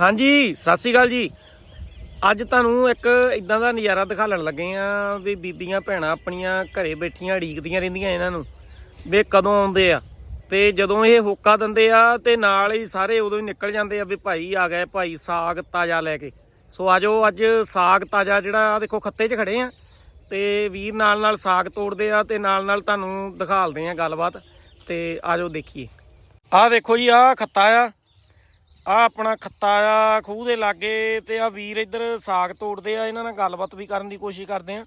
ਹਾਂਜੀ, ਸਤਿ ਸ਼੍ਰੀ ਅਕਾਲ ਜੀ। ਅੱਜ ਤੁਹਾਨੂੰ ਇੱਕ ਇਦਾਂ ਦਾ ਨਜ਼ਾਰਾ ਦਿਖਾਉਣ ਲੱਗੇ ਆ ਵੀ ਬੀਬੀਆਂ ਭੈਣਾਂ ਆਪਣੀਆਂ ਘਰੇ ਬੈਠੀਆਂ ਢੀਕਦੀਆਂ ਰਹਿੰਦੀਆਂ ਇਹਨਾਂ ਨੂੰ, ਵੀ ਕਦੋਂ ਆਉਂਦੇ ਆ। ਤੇ ਜਦੋਂ ਇਹ ਹੋਕਾ ਦਿੰਦੇ ਆ ਤੇ ਨਾਲ ਹੀ ਸਾਰੇ ਉਦੋਂ ਹੀ ਨਿਕਲ ਜਾਂਦੇ ਆ ਵੀ ਭਾਈ ਆ ਗਏ ਭਾਈ ਸਾਗ ਤਾਜ਼ਾ ਲੈ ਕੇ। ਸੋ ਆਜੋ ਅੱਜ ਸਾਗ ਤਾਜ਼ਾ ਜਿਹੜਾ ਆ ਦੇਖੋ ਖੱਤੇ 'ਚ ਖੜੇ ਆ। ਤੇ ਵੀਰ ਨਾਲ ਨਾਲ ਸਾਗ ਤੋੜਦੇ ਆ ਤੇ ਨਾਲ ਨਾਲ ਤੁਹਾਨੂੰ ਦਿਖਾਲਦੇ ਆ ਗੱਲਬਾਤ। ਤੇ ਆਜੋ ਦੇਖੀਏ। ਆਹ ਦੇਖੋ ਜੀ, ਆਹ ਖੱਤਾ ਆ। ਆ ਆਪਣਾ ਖੱਤਾ ਆ ਖੂਹ ਦੇ ਲਾਗੇ ਤੇ ਆ ਵੀਰ ਇੱਧਰ ਸਾਗ ਤੋੜਦੇ ਆ ਇਹਨਾਂ ਨਾਲ ਗੱਲਬਾਤ ਵੀ ਕਰਨ ਦੀ ਕੋਸ਼ਿਸ਼ ਕਰਦੇ ਆ।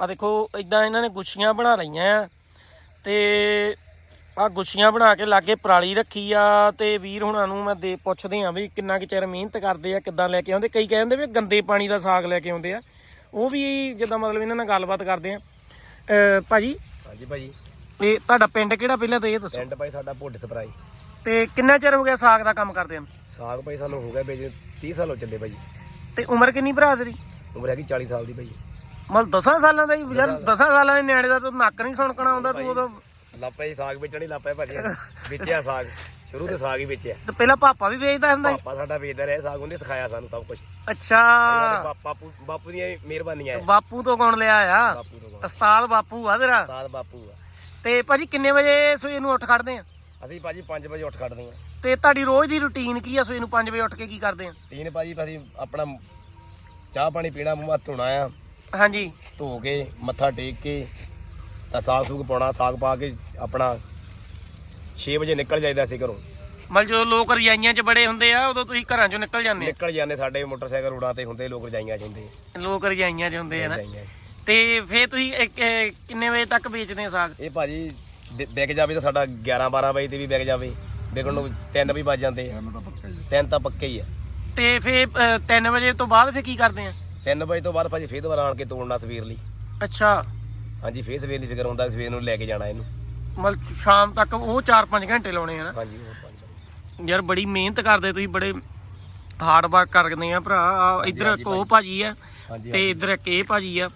ਆ ਦੇਖੋ ਇਦਾਂ ਇਹਨਾਂ ਨੇ ਗੁੱਛੀਆਂ ਬਣਾ ਲਈਆਂ ਆ ਤੇ ਆ ਗੁੱਛੀਆਂ ਬਣਾ ਕੇ ਲਾਗੇ ਪਰਾਲੀ ਰੱਖੀ ਆ ਤੇ ਵੀਰ ਹੁਣਾਂ ਨੂੰ ਮੈਂ ਦੇ ਪੁੱਛਦੇ ਆ ਵੀ ਕਿੰਨਾ ਕੁ ਚਿਰ ਮਿਹਨਤ ਕਰਦੇ ਆ ਕਿੱਦਾਂ ਲੈ ਕੇ ਆਉਂਦੇ? ਕਈ ਕਹਿੰਦੇ ਵੀ ਗੰਦੇ ਪਾਣੀ ਦਾ ਸਾਗ ਲੈ ਕੇ ਆਉਂਦੇ ਆ। ਉਹ ਵੀ ਜਿੱਦਾਂ ਮਤਲਬ ਇਹਨਾਂ ਨਾਲ ਗੱਲਬਾਤ ਕਰਦੇ ਆ। ਭਾਜੀ ਹਾਂਜੀ ਭਾਜੀ। ਇਹ ਤੁਹਾਡਾ ਪਿੰਡ ਕਿਹੜਾ ਪਹਿਲਾਂ ਤਾਂ ਇਹ ਦੱਸੋ। ਟੈਂਟ ਭਾਈ ਸਾਡਾ ਭੁੱਡ ਸਪਰਾਈ। ਤੇ ਕਿੰਨਾ ਚਿਰ ਹੋ ਗਿਆ ਸਾਗ ਦਾ ਕੰਮ ਕਰਦੇ ਆ ਸਾਗ ਭਾਈ ਸਾਨੂੰ ਹੋ ਗਿਆ ਵੇਚ 30 ਸਾਲ ਹੋ ਚੱਲੇ ਭਾਜੀ ਤੇ ਉਮਰ ਕਿੰਨੀ ਭਰਾ ਤੇਰੀ? ਉਮਰ ਹੈਗੀ 40 ਸਾਲ ਦੀ ਭਾਜੀ ਮਤਲਬ 10 ਸਾਲਾਂ ਦਾ ਹੀ ਯਾਰ 10 ਸਾਲਾਂ। ਦੇ ਨਿਆਣੇ ਦਾ ਤੂੰ ਨੱਕ ਨਹੀਂ ਸੁਣਕਣਾ ਆਉਂਦਾ ਤੂੰ ਉਦੋਂ ਲਾਪਾ ਜੀ ਸਾਗ ਵੇਚਣ ਹੀ ਲਾਪਾ ਭਾਜੀ। ਵੇਚਿਆ ਸਾਗ। ਸ਼ੁਰੂ ਤੋਂ ਸਾਗ ਹੀ ਵੇਚਿਆ। ਤੇ ਪਹਿਲਾਂ ਪਾਪਾ ਵੀ ਵੇਚਦਾ ਹੁੰਦਾ ਸੀ? ਪਾਪਾ ਸਾਡਾ ਵੇਚਦਾ ਰਿਹਾ ਸਾਗ ਉਹਨੇ ਸਿਖਾਇਆ ਸਾਨੂੰ ਸਭ ਕੁਝ ਅੱਛਾ। ਬਾਪੂ ਬਾਪੂ ਦੀਆਂ ਮਿਹਰਬਾਨੀਆਂ ਹੈ ਬਾਪੂ ਤੋਂ ਕੌਣ ਲਿਆ ਆ? ਬਾਪੂ ਤੋਂ ਉਸਤਾਦ ਬਾਪੂ ਆ ਤੇਰਾ? ਸਾਦ ਬਾਪੂ ਆ। ਤੇ ਭਾਜੀ ਕਿੰਨੇ ਵਜੇ ਸਵੇਰ ਨੂੰ ਉੱਠ ਖੜਦੇ ਆ? ਅਸੀਂ ਭਾਜੀ 5 ਵਜੇ ਉੱਠ ਖੜਦੇ ਆ ਤੇ ਤੁਹਾਡੀ ਰੋਜ਼ ਦੀ ਰੁਟੀਨ ਕੀ ਆ? ਸਵੇਰ ਨੂੰ 5 ਵਜੇ ਉੱਠ ਕੇ ਕੀ ਕਰਦੇ ਆ? ਤੀਨ ਭਾਜੀ ਅਸੀਂ ਆਪਣਾ ਚਾਹ ਪਾਣੀ ਪੀਣਾ ਮੂੰਹ ਹੱਥ ਧੋਣਾ ਆ। ਹਾਂਜੀ। ਧੋ ਕੇ ਮੱਥਾ ਟੇਕ ਕੇ ਤਾਂ ਸਾਗ ਸੂਗ ਪਾਉਣਾ ਸਾਗ ਪਾ ਕੇ ਆਪਣਾ 6 ਵਜੇ ਨਿਕਲ ਜਾਈਦਾ ਸੀ ਘਰੋਂ। ਮਤਲਬ ਜਦੋਂ ਲੋਕ ਰਜਾਈਆਂ 'ਚ ਬੜੇ ਹੁੰਦੇ ਆ ਉਦੋਂ ਤੁਸੀਂ ਘਰਾਂ 'ਚੋਂ ਨਿਕਲ ਜਾਂਦੇ ਨਿਕਲ ਜਾਂਦੇ ਸਾਡੇ ਮੋਟਰਸਾਈਕਲ ਰੋਡਾਂ ਤੇ ਹੁੰਦੇ ਲੋਕ ਰਜਾਈਆਂ ਜਾਂਦੇ ਆ ਲੋਕ ਰਜਾਈਆਂ 'ਚ ਹੁੰਦੇ ਆ ਨਾ। ਰਜਾਈਆਂ ਤੇ ਫੇਰ ਤੁਸੀਂ ਇੱਕ- ਇਹ ਕਿੰਨੇ ਵਜੇ ਤੱਕ ਵੇਚਦੇ ਆ ਸਾਗ? ਇਹ ਭਾਜੀ ਵਿਕ ਜਾਵੇ ਤਾਂ ਸਾਡਾ 11 12 ਵਜੇ ਤੇ ਵੀ ਵਿਕ ਜਾਵੇ। ਵਿਕਣ ਨੂੰ 3 ਵੀ ਵੱਜ ਜਾਂਦੇ ਆ। ਤਿੰਨ ਤਾਂ ਪੱਕੇ ਹੀ ਆ। ਤੇ ਫੇਰ 3 ਵਜੇ ਤੋਂ ਬਾਅਦ ਫੇਰ ਕੀ ਕਰਦੇ ਆ? 3 ਵਜੇ ਤੋਂ ਬਾਅਦ ਭਾਜੀ ਫੇਰ ਦੁਬਾਰਾ ਆਣ ਕੇ ਤੋੜਨਾ ਸਵੇਰ ਲਈ। ਅੱਛਾ। ਹਾਂਜੀ ਫੇਰ ਸਵੇਰ ਲਈ ਫਿਕਰ ਹੁੰਦਾ ਸਵੇਰ ਨੂੰ ਲੈ ਕੇ ਜਾਣਾ ਇਹਨੂੰ। ਮਤਲਬ ਸ਼ਾਮ ਤੱਕ ਉਹ 4-5 ਘੰਟੇ ਲਾਉਣੇ ਆ ਨਾ। ਹਾਂਜੀ ਹੋਰ ਪੰਜ ਯਾਰ ਬੜੀ ਮਿਹਨਤ ਕਰਦੇ ਤੁਸੀਂ ਬੜੇ ਹਾਰਡ ਵਰਕ ਕਰਦੇ ਆ ਭਰਾ। ਆਹ ਇੱਧਰ ਇੱਕ ਉਹ ਭਾਜੀ। ਆ ਹਾਂਜੀ ਤੇ ਇੱਧਰ ਇੱਕ ਇਹ ਭਾਜੀ ਆ।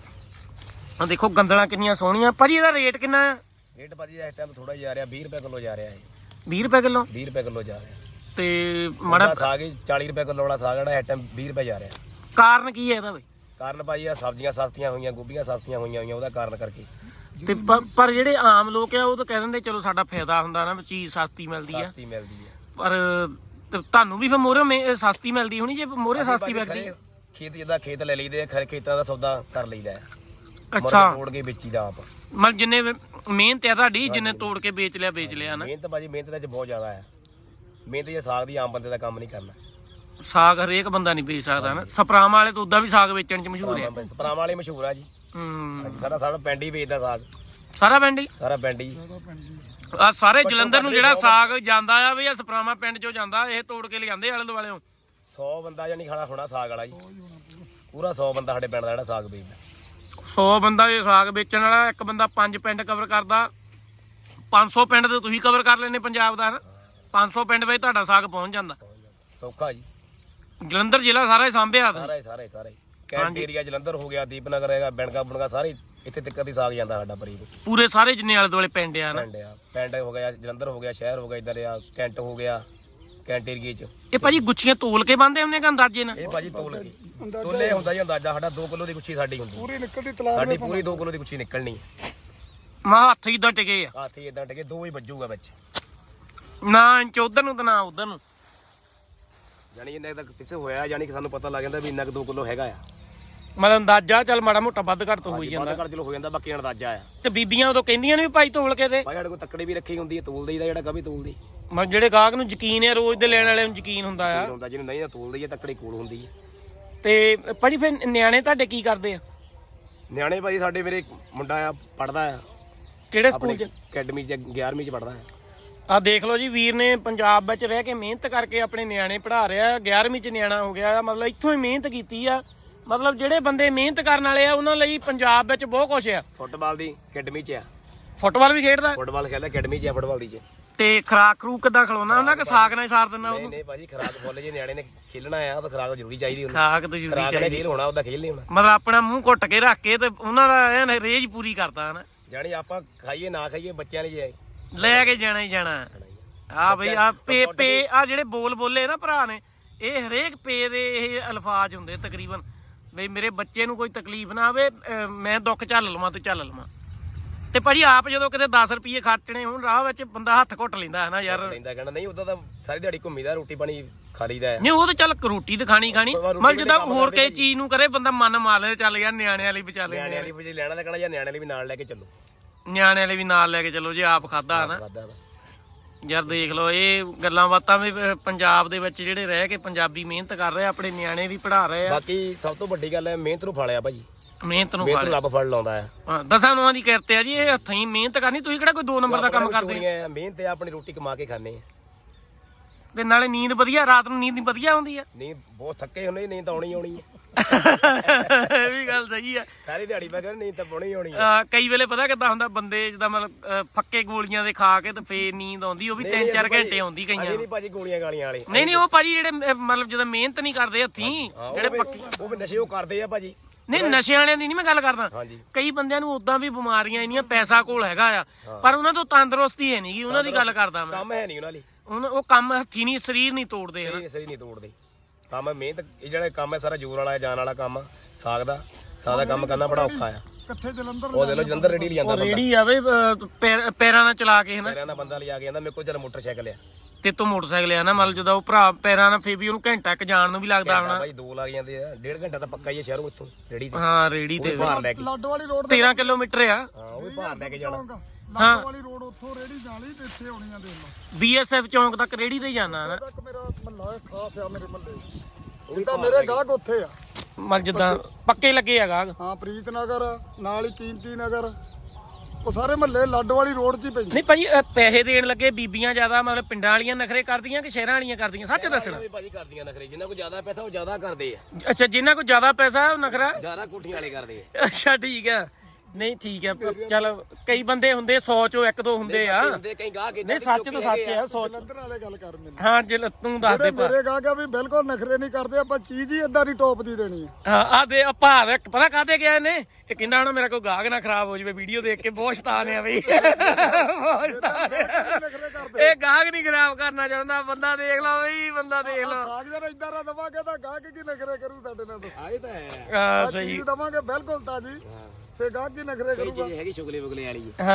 ਆ ਦੇਖੋ ਗੰਦਲਾਂ ਕਿੰਨੀਆਂ ਸੋਹਣੀਆਂ। ਭਾਜੀ ਇਹਦਾ ਰੇਟ ਕਿੰਨਾ ਆ? ਰੇਟ ਭਾਜੀ ਇਸ ਟਾਈਮ ਥੋੜਾ ਜਾ ਰਿਹਾ 20 ਰੁਪਏ ਕਿਲੋ ਜਾ ਰਿਹਾ ਹੈ 20 ਰੁਪਏ ਕਿਲੋ? 20 ਰੁਪਏ ਕਿਲੋ ਜਾ ਰਿਹਾ। ਤੇ ਮਾੜਾ ਮਾੜਾ ਸਾਗ ਹੀ 40 ਰੁਪਏ ਕਿਲੋ ਵਾਲਾ ਸਾਗ ਜਿਹੜਾ ਇਸ ਟਾਈਮ 20 ਰੁਪਏ ਜਾ ਰਿਹਾ। ਕਾਰਨ ਕੀ ਹੈ ਇਹਦਾ ਬਈ? ਕਾਰਨ ਭਾਜੀ ਆ ਸਬਜ਼ੀਆਂ ਸਸਤੀਆਂ ਹੋਈਆਂ ਗੋਭੀਆਂ ਸਸਤੀਆਂ ਹੋਈਆਂ ਹੋਈਆਂ ਉਹਦਾ ਕਾਰਨ ਕਰਕੇ। ਤੇ ਪ- ਪਰ ਜਿਹੜੇ ਆਮ ਲੋਕ ਆ ਉਹ ਤਾਂ ਕਹਿ ਦਿੰਦੇ ਚਲੋ ਸਾਡਾ ਫਾਇਦਾ ਹੁੰਦਾ ਨਾ ਵੀ ਚੀਜ਼ ਸਸਤੀ ਮਿਲਦੀ ਆ। ਸਸਤੀ ਮਿਲਦੀ ਹੈ ਪਰ ਤੇ ਤੁਹਾਨੂੰ ਵੀ ਫਿਰ ਮੋਰੇ ਸਸਤੀ ਮਿਲਦੀ ਹੋਣੀ ਜੇ ਮੋਰੇ ਸਸਤੀ ਮਿਲਦੀ। ਖਰੇ ਖੇਤ ਜਿਹਦਾ ਖੇਤ ਲੈ ਲਈਦੇ ਆ, ਖਰੇ ਖੇਤਾਂ ਦਾ ਸੌਦਾ ਕਰ ਲਈਦਾ ਹੈ ਅੱਛਾ। ਤੋੜ ਕੇ ਵੇਚੀਦਾ ਆਪ। ਮਤਲਬ ਜਿੰਨੇ ਮਿਹਨਤ ਹੈ ਤੁਹਾਡੀ ਜਿੰਨੇ ਤੋੜ ਕੇ ਵੇਚ ਲਿਆ ਵੇਚ ਲਿਆ ਨਾ ਮਿਹਨਤ ਭਾਜੀ ਮਿਹਨਤ ਦਾ ਚ ਬਹੁਤ ਜ਼ਿਆਦਾ ਹੈ। ਮਿਹਨਤ ਜੇ ਸਾਗ ਦੀ ਆਮ ਬੰਦੇ ਦਾ ਕੰਮ ਨਹੀਂ ਕਰਨਾ। ਸਾਗ ਹਰੇਕ ਬੰਦਾ ਨਹੀਂ ਵੇਚ ਸਕਦਾ ਨਾ ਸਪਰਾਵਾਂ ਵਾਲੇ ਤਾਂ ਉਦਾਂ ਵੀ ਸਾਗ ਵੇਚਣ 'ਚ ਮਸ਼ਹੂਰ ਆ। ਸਪਰਾਵਾਂ ਵਾਲੇ ਮਸ਼ਹੂਰ ਆ ਜੀ। ਹੂੰ। ਸਾਰਾ ਸਾਰਾ ਪਿੰਡ ਹੀ ਵੇਚਦਾ ਸਾਗ। ਸਾਰਾ ਪਿੰਡ ਹੀ? ਸਾਰਾ ਪਿੰਡ ਹੀ। ਆ ਸਾਰੇ ਜਲੰਧਰ ਨੂੰ ਜਿਹੜਾ ਸਾਗ ਜਾਂਦਾ ਆ ਵੀ ਆ ਸਪਰਾਵਾਂ ਪਿੰਡ 'ਚੋਂ ਜਾਂਦਾ ਇਹ ਤੋੜ ਕੇ ਲਿਆਂਦੇ ਆਲੇ ਦੁਆਲਿਓਂ 100 ਬੰਦਾ ਜਾਨੀ ਖਾਣਾ ਹੋਣਾ ਸਾਗ ਵਾਲਾ ਜੀ। ਪੂਰਾ 100 ਬੰਦਾ ਸਾਡੇ ਪਿੰਡ ਦਾ ਜਿਹੜਾ ਸਾਗ ਵੇਚਦਾ। 100 ਬੰਦਾ ਇਹ ਸਾਗ ਵੇਚਣ ਵਾਲਾ ਇੱਕ ਬੰਦਾ ਪੰਜ ਪਿੰਡ ਕਵਰ ਕਰਦਾ। 500 ਪਿੰਡ ਤੇ ਤੁਸੀਂ ਕਵਰ ਕਰ ਲੈਨੇ ਪੰਜਾਬ ਦਾ ਨਾ 500 ਪਿੰਡ ਵਿੱਚ ਤੁਹਾਡਾ ਸਾਗ ਪਹੁੰਚ ਜਾਂਦਾ। ਸੌਖਾ ਜੀ। ਜਲੰਧਰ ਜ਼ਿਲ੍ਹਾ ਸਾਰਾ ਹੀ ਸਾਂਭਿਆ। ਸਾਰਾ ਹੀ ਸਾਰਾ ਹੀ ਸਾਰਾ ਹੀ। ਕੈਂਟ ਏਰੀਆ ਜਲੰਧਰ ਹੋ ਗਿਆ ਦੀਪਨਗਰ ਹੈਗਾ ਬਿਣਕਾ ਬੁਣਕਾ ਸਾਰੇ ਇੱਥੇ ਤੱਕ ਦੀ ਸਾਗ ਜਾਂਦਾ ਸਾਡਾ ਪਰੀ ਪੂਰੇ ਸਾਰੇ ਜਿੰਨੇ ਆਲੇ ਦੁਆਲੇ ਪਿੰਡ ਆ ਨਾ ਪਿੰਡ ਆ ਪਿੰਡ ਹੋ ਗਿਆ ਜਲੰਧਰ ਹੋ ਗਿਆ ਸ਼ਹਿਰ ਹੋ ਗਿਆ ਇਧਰ ਆ ਕੈਂਟ ਹੋ ਗਿਆ। ਕੈਂਟ ਏਰੀਏ ਚ। ਇਹ ਭਾਜੀ ਗੁੱਛੀਆਂ ਤੋਲ ਕੇ ਬੰਦੇ ਹੁੰਨੇ ਕਿ ਅੰਦਾਜ਼ੇ ਨਾਲ? ਇਹ ਭਾਜੀ ਤੋਲ ਕੇ। ਤੋਲੇ ਹੁੰਦਾ ਜੀ ਅੰਦਾਜ਼ਾ ਸਾਡਾ 2 ਕਿਲੋ ਦੀ ਗੁੱਛੀ ਸਾਡੀ ਹੁੰਦੀ ਪੂਰੀ ਨਿਕਲਦੀ ਤਲਾਬ ਸਾਡੀ ਪੂਰੀ 2 ਕਿਲੋ ਦੀ ਗੁੱਛੀ ਨਿਕਲਣੀ ਮਾ ਹੱਥ ਹੀ ਇਦਾਂ ਟਿਕੇ ਆ। ਹਾਥੀ ਇਦਾਂ ਟਕੇ ਦੋ ਹੀ ਵੱਜੂਗਾ ਵਿੱਚ। ਨਾ ਇੰਚ ਉਧਰ ਨੂੰ ਤੇ ਨਾ ਉਧਰ ਨੂੰ। ਜਾਨੀ ਇੰਨਾ ਤੱਕ ਪਿੱਛੇ ਹੋਇਆ ਜਾਨੀ ਕਿ ਸਾਨੂੰ ਪਤਾ ਲੱਗ ਜਾਂਦਾ ਵੀ ਇੰਨਾ ਕੁ 2 ਕਿਲੋ ਹੈਗਾ ਆ। ਮਤਲਬ ਅੰਦਾਜ਼ਾ ਚੱਲ ਮਾੜਾ ਮੋਟਾ ਵੱਧ ਘੱਟ ਤੋਂ ਹੋਈ ਵੱਧ ਜਾਂਦਾ। ਘੱਟ ਚਲੋ ਹੋ ਜਾਂਦਾ ਬਾਕੀ ਅੰਦਾਜ਼ਾ ਆ। ਤੇ ਬੀਬੀਆਂ ਉਦੋਂ ਕਹਿੰਦੀਆਂ ਨੇ ਵੀ ਭਾਈ ਤੋਲ ਕੇ ਦੇ ਭਾਈ ਸਾਡੇ ਕੋਲ ਤੱਕੜੀ ਵੀ ਰੱਖੀ ਹੁੰਦੀ ਹੈ ਤੋਲ ਦੇਈਦਾ ਜਿਹੜਾ ਕभी ਤੋਲਦੀ। ਮੈਂ ਜਿਹੜੇ ਗਾਹਕ ਨੂੰ ਯਕੀਨ ਹੈ ਰੋਜ਼ ਦੇ ਲੈਣ ਵਾਲੇ ਨੂੰ ਯਕੀਨ ਹੁੰਦਾ ਆ। ਹੁੰਦਾ ਜਿਹਨੂੰ ਨਹੀਂ ਤਾਂ ਤੋਲਦੀ ਹੈ ਤੱਕੜੀ ਕੋਲ ਹੁੰਦੀ ਹੈ ਤੇ ਭਾਜੀ ਫਿਰ ਨਿਆਣੇ ਤੁਹਾਡੇ ਕੀ ਕਰਦੇ ਆ? ਨਿਆਣੇ ਭਾਜੀ ਸਾਡੇ ਮੇਰੇ ਮੁੰਡਾ ਆ ਪੜਦਾ ਆ। ਕਿਹੜੇ ਸਕੂਲ 'ਚ? ਅਕੈਡਮੀ ਚ 11ਵੀਂ ਚ ਪੜਦਾ ਆ। ਆ ਦੇਖ ਲਓ ਜੀ ਵੀਰ ਨੇ ਪੰਜਾਬ ਵਿੱਚ ਰਹਿ ਕੇ ਮਿਹਨਤ ਕਰਕੇ ਆਪਣੇ ਨਿਆਣੇ ਪੜ੍ਹਾ ਰਿਹਾ 11ਵੀਂ ਚ ਨਿਆਣਾ ਹੋ ਗਿਆ ਆ ਮਤਲਬ ਇੱਥੋਂ ਹੀ ਮਿਹਨਤ ਕੀਤੀ ਆ। ਮਤਲਬ ਜਿਹੜੇ ਬੰਦੇ ਮਿਹਨਤ ਕਰਨ ਵਾਲੇ ਆ ਉਹਨਾਂ ਲਈ ਪੰਜਾਬ ਵਿੱਚ ਬਹੁਤ ਕੁਝ ਆ। ਫੁੱਟਬਾਲ ਦੀ ਅਕੈਡਮੀ ਚ ਆ। ਫੁੱਟਬਾਲ ਵੀ ਖੇਡਦਾ? ਫੁੱਟਬਾਲ ਖੇਡਦਾ ਅਕੈਡਮੀ ਚ ਆ ਫੁੱਟਬਾਲ ਦੀ ਚ। ਤੇ ਖਰਾਕ ਖਰੂ ਕਿੱਦਾਂ ਖਲੋਣਾ ਉਹਨਾਂ ਕਿ ਸਾਗ ਨਾਲ ਹੀ ਸਾਰ ਦਿੰਦਾ ਨਹੀਂ ਉਹ ਨਹੀਂ ਭਾਜੀ ਖਰਾਕ ਫੁੱਲ ਜੇ ਨਿਆਣੇ ਨੇ ਖੇਲਣਾ ਆ ਤਾਂ ਖਰਾਕ ਜ਼ਰੂਰੀ ਚਾਹੀਦੀ ਉਹਨੂੰ। ਖਰਾਕ ਤਾਂ ਜ਼ਰੂਰੀ ਖਰਾਕ ਨੇ ਚਾਹੀਦੀ। ਖੇਲ ਹੋਣਾ ਉਹਦਾ ਖੇਲ ਨਹੀਂ ਹੋਣਾ। ਮਤਲਬ ਆਪਣਾ ਮੂੰਹ ਘੁੱਟ ਕੇ ਰੱਖ ਕੇ ਤੇ ਉਹਨਾਂ ਦਾ ਐਨ ਰੇਜ ਪੂਰੀ ਕਰਦਾ ਹਨਾ? ਜਾਣੀ ਆਪਾਂ ਖਾਈਏ ਨਾ ਖਾਈਏ ਬੱਚਿਆਂ ਲਈ ਜੇ ਲੈ ਕੇ ਜਾਣਾ ਹੀ ਜਾਣਾ। ਆ ਬਈ ਆ ਪੇ ਪੇ ਆ ਜਿਹੜੇ ਬੋਲ ਬੋਲੇ ਨਾ ਭਰਾ ਨੇ ਇਹ ਹਰੇਕ ਪੇ ਦੇ ਇਹ ਅਲਫਾਜ਼ ਹੁੰਦੇ ਤਕਰੀਬਨ। ਬਈ ਮੇਰੇ ਬੱਚੇ ਨੂੰ ਕੋਈ ਤਕਲੀਫ ਨਾ ਆਵੇ ਅਹ ਮੈਂ ਦੁੱਖ ਝੱਲ ਲਵਾਂ ਤੇ ਝੱਲ ਲਵਾਂ। ਤੇ ਭਾਜੀ ਆਪ ਜਦੋਂ ਕਿਤੇ 10 ਰੁਪਏ ਖਰਚਣੇ ਹੋਣ ਰਾਹ ਵਿੱਚ ਬੰਦਾ ਹੱਥ ਘੁੱਟ ਲੈਂਦਾ ਹੈ ਨਾ ਯਾਰ? ਲੈਂਦਾ ਕਹਿੰਦਾ ਨਹੀਂ ਉਦਾਂ ਤਾਂ ਸਾਰੀ ਦਿਹਾੜੀ ਘੁੰਮੀਦਾ ਰੋਟੀ ਪਾਣੀ ਖਾ ਲਈਦਾ ਹੈ। ਨਹੀਂ ਉਹ ਤਾਂ ਚੱਲ ਰੋਟੀ ਤੇ ਖਾਣੀ ਖਾਣੀ। ਮਤਲਬ ਜਿੱਦਾਂ ਹੋਰ ਕਿਸੇ ਚੀਜ਼ ਨੂੰ ਕਰੇ ਬੰਦਾ ਮਨ ਮਾਰ ਲੈ ਚੱਲ ਯਾਰ ਨਿਆਣਿਆਂ ਵਾਲੀ ਵਿਚਾਲੇ ਨਿਆਣੇ ਵਾਲੀ ਵਜੇ ਲੈਣਾ ਤਾਂ ਕਹਿਣਾ ਜਾਂ ਨਿਆਣੇ ਵਾਲੀ ਵੀ ਨਾਲ ਲੈ ਕੇ ਚੱਲੋ। ਨਿਆਣਿਆਂ ਵਾਲੇ ਵੀ ਨਾਲ ਲੈ ਕੇ ਚਲੋ ਜੇ ਆਪ ਖਾਦਾ ਨਾ। ਵਾਦਾ ਦਾ ਯਾਰ ਦੇਖ ਲਓ ਇਹ ਗੱਲਾਂ ਬਾਤਾਂ ਵੀ ਅਹ, ਪੰਜਾਬ ਦੇ ਵਿੱਚ ਜਿਹੜੇ ਰਹਿ ਕੇ ਪੰਜਾਬੀ ਮਿਹਨਤ ਕਰ ਰਹੇ ਆ, ਆਪਣੇ ਨਿਆਣੇ ਵੀ ਪੜ੍ਹਾ ਰਹੇ ਆ। ਬਾਕੀ ਸਭ ਤੋਂ ਵੱਡੀ ਗੱਲ ਹੈ ਮਿਹਨਤ ਨੂੰ ਫਾਲਿਆ ਭਾਜੀ। ਮਿਹਨਤ ਨੂੰ ਮਿਹਨਤ ਫੜ ਲਾਉਂਦਾ ਹੈ। ਹਾਂ, ਦਸਾਂ ਨੂੰਹਾਂ ਦੀ ਕਿਰਤ ਆ ਜੀ ਇਹ ਹੱਥੀਂ ਹੀ ਮਿਹਨਤ ਕਰਨੀ। ਤੁਸੀਂ ਕਿਹੜਾ ਕੋਈ 2 ਨੰਬਰ ਦਾ ਕੰਮ ਕਰਦੇ ਆ, ਮਿਹਨਤ ਹੈ ਆਪਣੀ ਰੋਟੀ ਕਮਾ ਕੇ ਖਾਣੇ ਆ ਤੇ ਨਾਲੇ ਨੀਂਦ ਵਧੀਆ ਰਾਤ ਨੂੰ ਨੀਂਦ ਵਧੀਆ ਆਉਂਦੀ ਆ ਨਹੀਂ ਬਹੁਤ ਥੱਕੇ ਹੁੰਦੇ ਨਹੀਂ ਤਾਂ ਆਉਣੀ ਆਉਣੀ ਹੈ। ਇਹ ਵੀ ਗੱਲ ਸਹੀ ਆ ਸਾਰੀ ਦਿਹਾੜੀ ਮੈਂ ਕਹਿੰਦਾ ਨਹੀਂ ਤਾਂ ਪਾਉਣੀ ਆਉਣੀ ਹੈ। ਅਹ ਕਈ ਵੇਲੇ ਪਤਾ ਕਿੱਦਾਂ ਹੁੰਦਾ ਬੰਦੇ ਜਿੱਦਾਂ ਮਤਲਬ ਅਹ ਫੱਕੇ ਗੋਲੀਆਂ ਦੇ ਖਾ ਕੇ ਤੇ ਫੇਰ ਨੀਂਦ ਆਉਂਦੀ ਉਹ ਵੀ 3-4 ਘੰਟੇ ਆਉਂਦੀ ਕਈਆਂ ਨੂੰ। ਨਹੀਂ ਭਾਜੀ ਗੋਲੀਆਂ ਗਾਲੀਆਂ ਵਾਲੇ। ਨਹੀਂ ਨਹੀਂ ਉਹ ਭਾਜੀ ਜਿਹੜੇ ਅਹ, ਮਤਲਬ ਜਦੋਂ ਮਿਹਨਤ ਨਹੀਂ ਕਰਦੇ ਹੱਥੀਂ ਹਾਂ, ਜਿਹੜੇ ਪੱਕੇ ਉਹ ਵੀ ਨਸ਼ੇ ਉਹ ਕਰਦੇ ਆ ਭਾਜੀ। ਨਹੀਂ ਨਸ਼ੇ ਵਾਲਿਆਂ ਦੀ ਨਹੀਂ ਮੈਂ ਗੱਲ ਕਰਦਾ। ਹਾਂਜੀ। ਕਈ ਬੰਦਿਆਂ ਨੂੰ ਉਦਾਂ ਵੀ ਬਿਮਾਰੀਆਂ ਇੰਨੀਆਂ ਪੈਸਾ ਕੋਲ ਹੈਗਾ ਆ ਪਰ ਉਹਨਾਂ ਤੋਂ ਤੰਦਰੁਸਤੀ ਹੈ ਨਹੀਂਗੀ ਉਹਨਾਂ ਦੀ ਗੱਲ ਕਰਦਾ ਮੈਂ। ਕੰਮ ਹੈ ਨਹੀਂ ਉਹਨਾਂ ਲਈ। ਉਹਨਾਂ ਉਹ ਕੰਮ ਹੱਥੀ ਨਹੀਂ ਸਰੀਰ ਨਹੀਂ ਤੋੜਦੇ ਹਨਾ। ਇਹ ਨਹੀਂ ਤੋੜਦੇ। ਕੰਮ ਹੈ ਮਿਹਨਤ ਇਹ ਜਿਹੜਾ ਕੰਮ ਹੈ ਸਾਰਾ ਜ਼ੋਰ ਵਾਲਾ ਹੈ, ਜਾਨ ਵਾਲਾ ਕੰਮ ਆ, ਸਾਗ ਦਾ ਸਾਗ ਦਾ ਕੰਮ ਕਰਨਾ ਬੜਾ ਔਖਾ ਆ। ਕਿੱਥੇ ਜਲੰਧਰ ਉਹ ਦੇ ਲੋ ਜਲੰਧਰ ਰੇੜੀ ਲਿਆਂਦਾ ਉਹ ਬੰਦਾ। ਰੇੜੀ ਆਵੇ ਅਹ, ਪੈਰ- ਨਾਲ ਚਲਾ ਕੇ ਹਨਾ। ਪੈਰਾਂ ਦਾ ਬੰਦਾ ਲਿਆ ਕੇ ਜਾਂਦਾ ਮੇਰੇ ਕੋਲ ਚੱਲ ਮੋਟਰਸਾਈਕਲ ਆ। ਤੇ ਤੋਂ ਮੋਟਰਸਾਈਕਲ ਆ ਨਾ ਮਤਲਬ ਜਦੋਂ ਉਹ ਭਰਾ ਪੈਰਾਂ ਨਾਲ ਫੇਰ ਵੀ ਉਹਨੂੰ ਘੰਟਾ ਇੱਕ ਜਾਣ ਨੂੰ ਵੀ ਲੱਗਦਾ ਹੋਣਾ। ਭਾਈ ਦੋ ਲੱਗ ਜਾਂਦੇ ਆ। ਡੇਢ ਘੰਟਾ ਤਾਂ ਪੱਕਾ ਹੀ ਹੈ ਸ਼ਹਿਰੋਂ ਇੱਥੋਂ ਰੇੜੀ ਤੇ। ਹਾਂ ਰੇੜੀ ਤੇ। ਉਹ ਭਾਰ ਲੈ ਕੇ। ਲਾਡੋ ਵਾਲੀ ਰੋਡ 13 ਕਿਲੋਮੀਟਰ ਆ। ਹਾਂ ਉਹ ਵੀ ਭਾਰ ਲੈ ਕੇ ਜਾਣਾ। ਲਾਡੋ ਵਾਲੀ ਰੋਡ ਉੱਥੋਂ ਰੇੜੀ ਜਾਣੀ ਤੇ ਇੱਥੇ ਆਉਣੀ ਆ ਦੇਖ ਲਓ। ਬੀਐਸਐਫ ਚੌਂਕ ਤੱਕ ਰੇੜੀ ਤੇ ਹੀ ਜਾਣਾ ਹਨਾ। ਤੱਕ ਮੇਰਾ ਮਹੱਲਾ ਖਾਸ ਆ ਮੇਰੇ ਮਹੱਲੇ। ਜਿੱਦਾਂ ਮੇਰੇ ਗਾਹਕ ਉੱਥੇ ਆ। ਮਤਲਬ ਜਿੱਦਾਂ ਪੱਕੇ ਲੱਗੇ ਆ ਗਾਹਕ। ਹਾਂ ਪ੍ਰੀਤ ਨਗਰ ਨਾਲ ਹੀ ਕੀਮਤੀ ਨਗਰ। ਉਹ ਸਾਰੇ ਮਹੱਲੇ ਲਾਡੋ ਵਾਲੀ ਰੋਡ 'ਚ ਹੀ ਪੈਂਦੇ ਨਹੀਂ ਭਾਜੀ ਅਹ, ਪੈਸੇ ਦੇਣ ਲੱਗੇ ਬੀਬੀਆਂ ਜ਼ਿਆਦਾ ਮਤਲਬ ਪਿੰਡਾਂ ਵਾਲੀਆਂ ਨਖਰੇ ਕਰਦੀਆਂ ਕਿ ਸ਼ਹਿਰਾਂ ਵਾਲੀਆਂ ਕਰਦੀਆਂ? ਸੱਚ ਦੱਸਣਾ। ਵੀ ਭਾਜੀ ਕਰਦੀਆਂ ਨਖਰੇ ਜਿੰਨਾ ਕੋ ਜ਼ਿਆਦਾ ਪੈਸਾ ਉਹ ਜ਼ਿਆਦਾ ਕਰਦੇ ਆ। ਅੱਛਾ ਜਿਨ੍ਹਾਂ ਕੋਲ ਜ਼ਿਆਦਾ ਪੈਸਾ ਹੈ ਉਹ ਨਖਰਾ? ਜ਼ਿਆਦਾ ਕੋਠੀਆਂ ਵਾਲੇ ਕਰਦੇ ਆ। ਅੱਛਾ ਠੀਕ ਆ। ਨਹੀਂ ਠੀਕ ਆ ਚਲ ਕਈ ਬੰਦੇ ਹੁੰਦੇ 100 ਚੋਂ ਇੱਕ ਦੋ ਹੁੰਦੇ ਆ। ਹੁੰਦੇ ਕਈ ਗਾਹਕ ਏਦਾਂ ਨਹੀਂ ਸੱਚ ਤਾਂ ਸੱਚ ਆ। 100 ਜਲੰਧਰ ਵਾਲੇ ਗੱਲ ਕਰ ਮੈਨੂੰ। ਹਾਂ ਜਿਲ ਤੂੰ ਦੱਸ ਦੇ ਪਰ। ਮੇਰੇ ਗਾਹਕ ਆ ਵੀ ਬਿਲਕੁਲ ਨਖਰੇ ਨਹੀਂ ਕਰਦੇ ਆਪਾਂ ਚੀਜ਼ ਹੀ ਇਦਾਂ ਦੀ ਟੌਪ ਦੀ ਦੇਣੀ ਆ ਹਾਂ ਆ ਦੇ ਭਾਰ ਪਤਾ ਕਾਦੇ ਗਿਆ ਇਹਨੇ? ਇਹ ਕਹਿੰਦਾ ਹੁਣ ਮੇਰਾ ਕੋਈ ਗਾਹਕ ਨਾ ਖਰਾਬ ਹੋ ਜਾਵੇ ਵੀਡੀਓ ਦੇਖ ਕੇ ਬਹੁਤ ਸ਼ੈਤਾਨ ਆ ਬਈ। ਆ। ਇਹ ਗਾਹਕ ਨਹੀਂ ਖਰਾਬ ਕਰਨਾ ਚਾਹੁੰਦਾ ਬੰਦਾ ਦੇਖ ਲਓ ਬਈ ਬੰਦਾ ਦੇਖ ਲਓ ਸਾਗ ਜਰਾ ਇਦਾਂ ਦਾ ਦਵਾਂਗੇ ਤਾਂ ਗਾਹਕ ਕੀ ਨਖਰੇ ਕਰੂ ਸਾਡੇ ਨਾਲ ਦੱਸੋ। ਆਏ ਤਾਂ ਹੈ। ਆ ਆਹ ਸਹੀ। ਦਵਾਂਗੇ ਬਿਲਕੁਲ ਤਾਜੀ। ਫੇ ਗਾਹਕ ਕੀ ਨਖਰੇ ਕਈ ਕਰੂਗਾ। ਚੀਜ਼ ਹੈਗੀ ਸ਼ੁਗਲੇ ਬੁਗਲੇ ਵਾਲੀ ਹੈ ਹਾਂ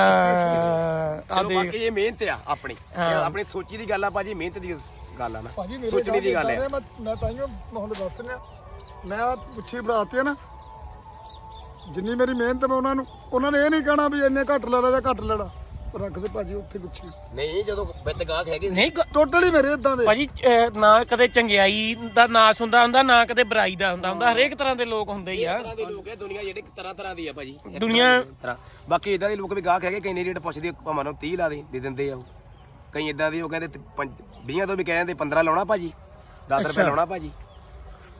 ਆ ਚਲੋ ਦੇਖ। ਬਾਕੀ ਇਹ ਮਿਹਨਤ ਆ ਆਪਣੀ। ਹਾਂ। ਆਪਣੀ ਸੋਚੀ ਦੀ ਗੱਲ ਆ ਭਾਜੀ ਮਿਹਨਤ ਦੀ ਗੱਲ ਆ ਨਾ। ਭਾਜੀ ਮੇਰੇ ਸੋਚਣੀ ਦੀ ਗੱਲ ਹੈ ਮੈਂ ਮੈਂ ਤਾਈਓ ਹੁਣ ਦੱਸ ਰਿਹਾ। ਮੈਂ ਆ ਪੁੱਛੀ ਬਣਾਤੀ ਆ ਨਾ ਜਿੰਨੀ ਮੇਰੀ ਮਿਹਨਤ ਮੈਂ ਉਹਨਾਂ ਨੂੰ ਉਹਨਾਂ ਨੇ ਇਹ ਨਹੀਂ ਕਹਿਣਾ ਵੀ ਇੰਨੇ ਘੱਟ ਲੈਣਾ ਜਾਂ ਘੱਟ ਰੱਖਦੇ ਭਾਜੀ ਉੱਥੇ ਪੁੱਛੀ। ਨਹੀਂ ਜਦੋਂ ਵਿੱਚ ਗਾਹਕ ਹੈਗੇ ਨਹੀਂ ਗ- ਟੋਟਲੀ ਮੇਰੇ ਇਦਾਂ ਦੇ। ਭਾਜੀ ਅਹ, ਨਾ ਕਦੇ ਚੰਗਿਆਈ ਦਾ ਨਾਸ ਹੁੰਦਾ ਹੁੰਦਾ ਨਾ ਕਦੇ ਬੁਰਾਈ ਦਾ ਹੁੰਦਾ ਹੁੰਦਾ। ਹਰੇਕ ਤਰ੍ਹਾਂ ਦੇ ਲੋਕ ਹੁੰਦੇ ਹੀ ਆ। ਤਰ੍ਹਾਂ ਦੇ ਲੋਕ ਹੈ ਦੁਨੀਆ ਜਿਹੜੇ ਤਰ੍ਹਾਂ ਤਰ੍ਹਾਂ ਦੀ ਆ ਭਾਜੀ। ਦੁਨੀਆ- ਤਰ੍ਹਾਂ। ਬਾਕੀ ਇਦਾਂ ਦੇ ਲੋਕ ਵੀ ਗਾਹਕ ਹੈਗੇ ਕਈ ਨੇ ਰੇਟ ਪੁੱਛਦੇ ਆ, ਭਾਵੇਂ ਨੂੰ 30 ਲਾ ਦੇ ਦੇ ਦਿੰਦੇ ਆ ਉਹ। ਕਈ ਇਦਾਂ ਦੇ ਉਹ ਕਹਿੰਦੇ 20 ਤੋਂ ਵੀ ਕਹਿ ਜਾਂਦੇ 15 ਲਾਉਣਾ ਭਾਜੀ 10 ਰੁਪਏ ਲਾਉਣਾ ਭਾਜੀ।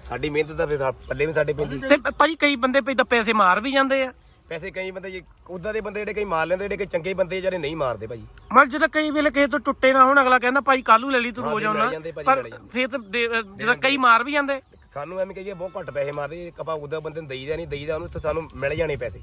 ਸਾਡੀ ਮਿਹਨਤ ਦਾ ਫਿਰ ਸਾ- ਪੱਲੇ ਵੀ ਸਾਡੇ ਪੈਂਦੀ। ਤੇ ਭਾਜੀ ਕਈ ਬੰਦੇ ਪੈਸੇ ਮਾਰ ਵੀ ਜਾਂਦੇ ਆ। ਪੈਸੇ ਕਈ ਬੰਦੇ ਉਦਾਂ ਦੇ ਬੰਦੇ ਜਿਹੜੇ ਕਈ ਮਾਰ ਲੈਂਦੇ ਜਿਹੜੇ ਕਈ ਚੰਗੇ ਬੰਦੇ ਜਿਹੜੇ ਨਹੀਂ ਮਾਰਦੇ ਭਾਜੀ ਮਤਲਬ ਜਦੋਂ ਕਈ ਵੇਲੇ ਕਿਸੇ ਤੋਂ ਟੁੱਟੇ ਨਾ ਹੋਣ ਅਗਲਾ ਕਹਿੰਦਾ ਭਾਈ ਕੱਲੂ ਲੈ ਲਈ ਤੂੰ ਰੋਜ਼ ਆਉਣਾ। ਪਰ। ਫਿਰ ਜਦੋਂ ਕਈ ਮਾਰ ਵੀ ਜਾਂਦੇ। ਸਾਨੂੰ ਐਵੇਂ ਕਹੀਏ ਬਹੁਤ ਘੱਟ ਪੈਸੇ ਮਾਰਦੇ ਕਪਾ ਉਦਾਂ ਬੰਦੇ ਨੂੰ ਦੇਈਦਾ ਨਹੀਂ ਦੇਈਦਾ ਉਹਨੂੰ ਤਾਂ ਸਾਨੂੰ ਮਿਲ ਜਾਣੇ ਪੈਸੇ।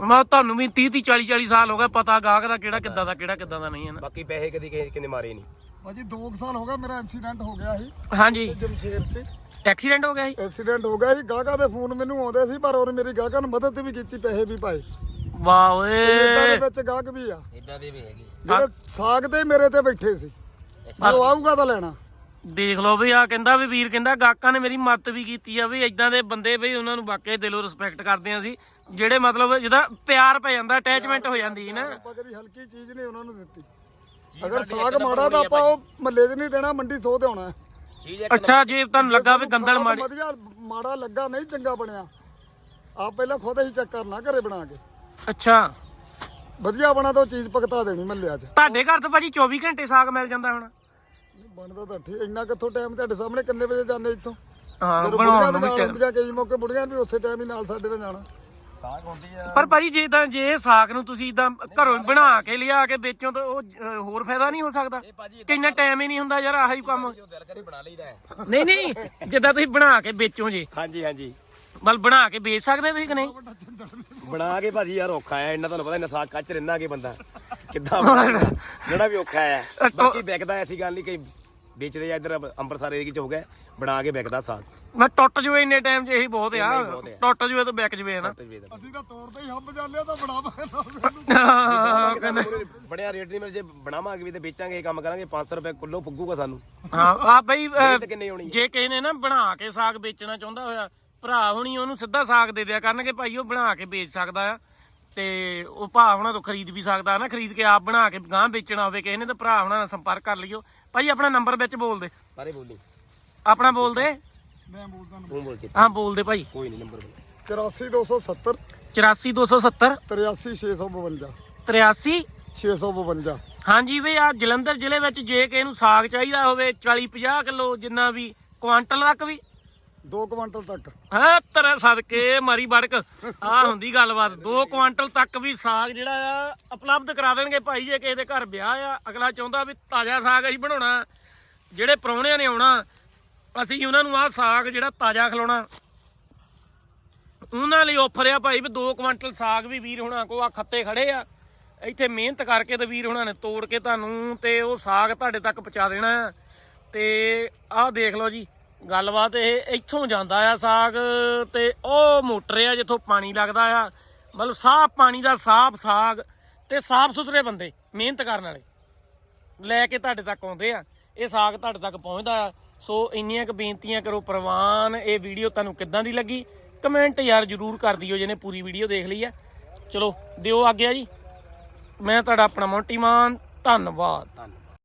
ਮੈਂ ਤੁਹਾਨੂੰ ਵੀ 30 30 40 40 ਸਾਲ ਹੋ ਗਏ ਪਤਾ ਗਾਹਕ ਦਾ ਕਿਹੜਾ ਕਿੱਦਾਂ ਦਾ ਕਿਹੜਾ ਕਿੱਦਾਂ ਦਾ ਨਹੀਂ ਹੈ ਨਾ? ਬਾਕੀ ਪੈਸੇ ਕਦੀ ਕਿਸੇ ਕਿਨੇ ਮਾਰੇ ਨਹੀਂ। ਭਾਜੀ 2 ਸਾਲ ਹੋ ਗਿਆ ਮੇਰਾ ਐਕਸੀਡੈਂਟ ਹੋ ਗਿਆ ਸੀ। ਹਾਂਜੀ। ਜਮਸ਼ੇਰ 'ਚ। ਐਕਸੀਡੈਂਟ ਹੋ ਗਿਆ ਸੀ? ਐਕਸੀਡੈਂਟ ਹੋ ਗਿਆ ਸੀ। ਗਾਹਕਾਂ ਦੇ ਫੋਨ ਮੈਨੂੰ ਆਉਂਦੇ ਸੀ ਪਰ ਉਹਨੇ ਮੇਰੀ ਗਾਹਕਾਂ ਨੂੰ ਮਦਦ ਵੀ ਕੀਤੀ ਪੈਸੇ ਵੀ ਪਾਏ। ਵਾਹ ਇਦਾਂ ਦੇ ਓਏ ਵਿੱਚ ਗਾਹਕ ਵੀ ਆ। ਇਦਾਂ ਦੇ ਵੀ ਹੈਗੇ। ਜਿਹੜੇ ਸਾਗ ਤੇ ਮੇਰੇ ਤੇ ਬੈਠੇ ਸੀ ਜਦੋਂ ਆਊਗਾ ਤਾਂ ਲੈਣਾ। ਦੇਖ ਲਓ ਵੀ ਆ ਕਹਿੰਦਾ ਵੀ ਵੀਰ ਕਹਿੰਦਾ ਗਾਹਕਾਂ ਨੇ ਮੇਰੀ ਮਦਦ ਵੀ ਕੀਤੀ ਆ ਵੀ ਇਦਾਂ ਦੇ ਬੰਦੇ ਬਈ ਉਹਨਾਂ ਨੂੰ ਵਾਕਈ ਦਿਲੋਂ ਰਿਸਪੈਕਟ ਕਰਦੇ ਆ ਸੀ ਜਿਹੜੇ ਮਤਲਬ ਜਿਹਦਾ ਪਿਆਰ ਪੈ ਜਾਂਦਾ ਅਟੈਚਮੈਂਟ ਹੋ ਜਾਂਦੀ ਹੈ ਨਾ। ਆਪਾਂ ਕਦੀ ਹਲਕੀ ਚੀਜ਼ ਨਹੀਂ ਉਹਨਾਂ ਨੂੰ ਦਿੱਤੀ। ਅਗਰ ਸਾਗ ਮਾੜਾ ਤਾਂ ਆਪਾਂ ਉਹ ਮੱਲੇ 'ਚ ਨਹੀਂ ਦੇਣਾ ਮੰਡੀ ਸੋਹ ਤੇ ਆਉਣਾ ਚੀਜ਼ ਅੱਛਾ ਜੇ ਤੁਹਾਨੂੰ ਲੱਗਾ ਵੀ ਗੰਦਲ ਮਾੜੀ ਵਧੀਆ ਮਾੜਾ ਲੱਗਾ ਨਹੀਂ ਚੰਗਾ ਬਣਿਆ। ਆਪ ਪਹਿਲਾਂ ਖੁਦ ਹੀ ਚੈੱਕ ਕਰਨਾ ਘਰੇ ਬਣਾ ਕੇ। ਅੱਛਾ। ਵਧੀਆ ਬਣਾ ਤਾਂ ਉਹ ਚੀਜ਼ ਪਕਤਾ ਦੇਣੀ ਮੱਲਿਆ 'ਚ। ਤੁਹਾਡੇ ਘਰ ਤਾਂ ਭਾਜੀ 24 ਘੰਟੇ ਸਾਗ ਮਿਲ ਜਾਂਦਾ ਹੁਣ। ਨਹੀਂ ਬਣਦਾ ਤਾਂ ਠੀਕ ਇੰਨਾ ਕਿੱਥੋਂ ਟਾਈਮ ਤੁਹਾਡੇ ਸਾਹਮਣੇ ਕਿੰਨੇ ਵਜੇ ਜਾਂਦੇ ਇੱਥੋਂ? ਹਾਂ ਬਣਾਉਣ ਬੁੜੀਆਂ ਨੂੰ ਵੀ ਨਾਲ ਹੁੰਦੀਆਂ ਕਈ ਮੌਕੇ ਬੁੜੀਆਂ ਵੀ ਉਸੇ ਟਾਈਮ ਹੀ ਨਾਲ ਸਾਡੇ ਨਾਲ ਜਾਣਾ। ਸਾਗ ਹੁੰਦੀ ਆ। ਪਰ ਭਾਜੀ ਜੇ ਤਾਂ ਜੇ ਇਹ ਸਾਗ ਨੂੰ ਤੁਸੀਂ ਇਦਾਂ ਘਰੋਂ ਬਣਾ ਕੇ ਲਿਆ ਕੇ ਵੇਚੋ ਤਾਂ ਉਹ ਹੋਰ ਫਾਇਦਾ ਨਹੀਂ ਹੋ ਸਕਦਾ। ਭਾਜੀ ਕਿੰਨਾ ਟਾਈਮ ਹੀ ਨਹੀਂ ਹੁੰਦਾ ਯਾਰ ਆਹੀ ਕੰਮ। ਜੋ ਦਿਲ ਕਰੇ ਬਣਾ ਲਈਦਾ ਹੈ। ਨਹੀਂ ਨਹੀਂ ਜਿੱਦਾਂ ਤੁਸੀਂ ਬਣਾ ਕੇ ਵੇਚੋ ਜੇ। ਹਾਂਜੀ ਹਾਂਜੀ। ਮਤਲਬ ਬਣਾ ਕੇ ਵੇਚ ਸਕਦੇ ਤੁਸੀਂ ਕਿ ਨਹੀਂ? ਬਣਾ ਕੇ ਭਾਜੀ ਯਾਰ ਔਖਾ ਹੈ ਇਹਨਾਂ ਤੁਹਾਨੂੰ ਪਤਾ ਇਹਨਾਂ ਸਾਗ ਕੱਚ ਰਹਿਣਾ ਕੇ ਬੰਦਾ। ਕਿੱਦਾਂ ਬਣਾਉਣਾ ਵੀ ਔਖਾ ਹੈ। ਬਾਕੀ ਵਿਕਦਾ ਐਸੀ ਗੱਲ ਨਹੀਂ ਕਈ ਵੇਚਦੇ ਆ ਇੱਧਰ ਅੰਮ੍ਰਿਤਸਰ ਏਰੀਏ ਚ ਹੋ ਗਿਆ ਬਣਾ ਕੇ ਵਿਕਦਾ ਸਾਗ। ਮੈਂ ਟੁੱਟ ਜੂਏ ਇੰਨੇ ਟਾਈਮ 'ਚ ਇਹੀ ਬਹੁਤ ਆ। ਇੰਨਾ ਹੀ ਬਹੁਤ ਆ। ਟੁੱਟ ਜੂਏ ਤਾਂ ਵਿਕ ਜੂਏ ਨਾ। ਤੇ। ਵੇਚਦਾ ਅਸੀਂ ਤਾਂ ਤੋੜਦੇ ਹੀ ਹੱਬ ਜਾਂਦੇ ਆ ਤਾਂ ਬਣਾਵਾਂਗੇ ਸਾਨੂੰ ਬੜਿਆ ਰੇਟ ਨਹੀਂ ਮਿਲ ਜੇ ਬਣਾਵਾਂਗੇ ਵੀ ਤੇ ਵੇਚਾਂਗੇ ਇਹ ਕੰਮ ਕਰਾਂਗੇ 500 ਰੁਪਏ ਕਿਲੋ ਪੁੱਗੂਗਾ ਸਾਨੂੰ। ਹਾਂ ਆ ਬਈ ਅਹ, ਇਹ ਤੇ ਕਿੰਨੇ ਹੋਣੀ ਜੇ ਕਿਸੇ ਨੇ ਨਾ ਬਣਾ ਕੇ ਸਾਗ ਵੇਚਣਾ ਚਾਹੁੰਦਾ ਹੋਇਆ ਭਰਾ ਹੁਣੀ ਉਹਨੂੰ ਸਿੱਧਾ ਸਾਗ ਦੇ ਦਿਆ ਕਰਨਗੇ ਭਾਈ ਉਹ ਬਣਾ ਕੇ ਵੇਚ ਸਕਦਾ ਆ। ਤੇ ਉਹ ਭਾ ਹੁਣਾਂ ਤੋਂ ਖਰੀਦ ਵੀ ਸਕਦਾ ਨਾ ਖਰੀਦ ਕੇ ਆਪ ਬਣਾ ਕੇ ਗਾਂ ਵੇਚਣਾ ਹੋਵੇ ਕਿਸੇ ਨੇ ਤਾਂ ਭਰਾ ਹੁਣਾਂ ਨਾਲ ਸੰਪਰਕ ਕਰ ਲਿਓ ਭਾਈ ਆਪਣਾ ਨੰਬਰ ਵਿੱਚ ਬੋਲ ਦੇ। ਸਾਰੇ ਬੋਲੀ ਆਪਣਾ ਬੋਲ ਦੇ। ਮੈਂ ਬੋਲਦਾ ਤੂੰ ਬੋਲ ਚੇ ਹਾਂ ਬੋਲ ਦੇ ਭਾਈ। ਕੋਈ ਨਹੀਂ ਨੰਬਰ ਬੋਲ। 84270 84270 83652 83 652 ਹਾਂਜੀ ਵੀ ਆ ਜਲੰਧਰ ਜ਼ਿਲ੍ਹੇ ਵਿੱਚ ਜੇ ਕਿਸੇ ਨੂੰ ਸਾਗ ਚਾਹੀਦਾ ਹੋਵੇ 40 50 ਕਿਲੋ ਜਿੰਨਾ ਵੀ ਕੁਆਂਟਲ ਤੱਕ ਵੀ। 2 ਕੁਇੰਟਲ ਤੱਕ। ਹਾਂ ਤੇਰੇ ਸਦਕੇ ਮਾਰੀ ਬੜਕ ਆ ਹੁੰਦੀ ਗੱਲਬਾਤ। 2 ਕੁਆਂਟਲ ਤੱਕ ਵੀ ਸਾਗ ਜਿਹੜਾ ਆ ਉਪਲਬਧ ਕਰਾ ਦੇਣਗੇ ਭਾਈ ਜੇ ਕਿਸੇ ਦੇ ਘਰ ਵਿਆਹ ਆ। ਅਗਲਾ ਚਾਹੁੰਦਾ ਵੀ ਤਾਜ਼ਾ ਸਾਗ ਅਸੀਂ ਬਣਾਉਣਾ। ਜਿਹੜੇ ਪ੍ਰਾਹੁਣਿਆਂ ਨੇ ਆਉਣਾ ਅਸੀਂ ਉਹਨਾਂ ਨੂੰ ਆਹ ਸਾਗ ਜਿਹੜਾ ਤਾਜ਼ਾ ਖਿਲਾਉਣਾ। ਉਹਨਾਂ ਲਈ ਆਫਰ ਆ ਭਾਈ ਵੀ 2 ਕੁਆਂਟਲ ਸਾਗ ਵੀ ਵੀਰ ਹੁਣਾਂ ਕੋ ਆ ਖੱਤੇ ਖੜੇ ਆ। ਇੱਥੇ ਮਿਹਨਤ ਕਰਕੇ ਤੇ ਵੀਰ ਹੁਣਾਂ ਨੇ ਤੋੜ ਕੇ ਤੁਹਾਨੂੰ ਤੇ ਉਹ ਸਾਗ ਤੁਹਾਡੇ ਤੱਕ ਪਹੁੰਚਾ ਦੇਣਾ। ਆ ਤੇ ਆਹ ਦੇਖ ਲਓ ਜੀ ਗੱਲਬਾਤ ਇਹ ਇੱਥੋਂ ਜਾਂਦਾ ਆ ਸਾਗ ਤੇ ਉਹ ਮੋਟਰ ਆ ਜਿੱਥੋਂ ਪਾਣੀ ਲੱਗਦਾ ਆ। ਮਤਲਬ ਸਾਫ਼ ਪਾਣੀ ਦਾ ਸਾਫ਼ ਸਾਗ ਤੇ ਸਾਫ਼ ਸੁਥਰੇ ਬੰਦੇ ਮਿਹਨਤ ਕਰਨ ਵਾਲੇ ਲੈ ਕੇ ਤੁਹਾਡੇ ਤੱਕ ਆਉਂਦੇ ਆ। ਇਹ ਸਾਗ ਤੁਹਾਡੇ ਤੱਕ ਪਹੁੰਚਦਾ ਆ। ਸੋ ਇੰਨੀਆਂ ਕੁ ਬੇਨਤੀਆਂ ਕਰੋ ਪ੍ਰਵਾਨ, ਇਹ ਵੀਡੀਓ ਤੁਹਾਨੂੰ ਕਿੱਦਾਂ ਦੀ ਲੱਗੀ? ਕਮੈਂਟ ਯਾਰ ਜਰੂਰ ਕਰ ਦਿਓ ਜਿਹਨੇ ਪੂਰੀ ਵੀਡੀਓ ਦੇਖ ਲਈ ਆ। ਚਲੋ ਦਿਓ ਆਗਿਆ ਜੀ। ਮੈਂ ਤੁਹਾਡਾ ਆਪਣਾ ਮੋਂਟੀ ਮਾਨ, ਧੰਨਵਾਦ। ਧੰਨਵਾਦ।